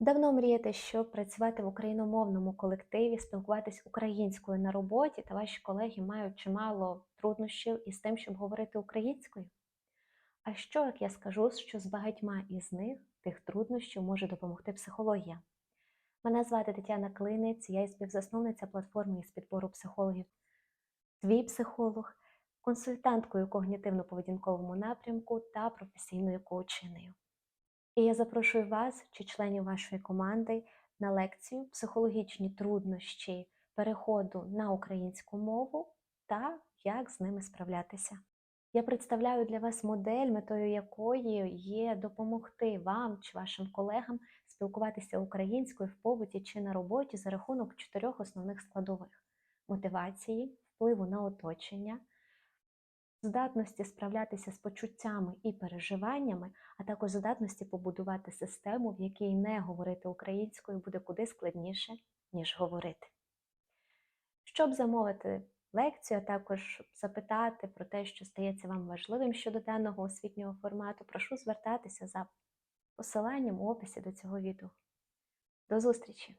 Давно мрієте, щоб працювати в україномовному колективі, спілкуватись українською на роботі, та ваші колеги мають чимало труднощів із тим, щоб говорити українською? А що, як я скажу, що з багатьма із них тих труднощів може допомогти психологія? Мене звати Тетяна Клинець, я є співзасновниця платформи із підбору психологів. Твій психолог, консультанткою когнітивно-поведінковому напрямку та професійною коучиною. І я запрошую вас чи членів вашої команди на лекцію Психологічні труднощі переходу на українську мову та як з ними справлятися. Я представляю для вас модель, метою якої є допомогти вам чи вашим колегам спілкуватися українською в побуті чи на роботі за рахунок чотирьох основних складових: мотивації, впливу на оточення, здатності справлятися з почуттями і переживаннями, а також здатності побудувати систему, в якій не говорити українською буде куди складніше, ніж говорити. Щоб замовити лекцію, а також запитати про те, що стається вам важливим щодо даного освітнього формату, прошу звертатися за посиланням у описі до цього відео. До зустрічі!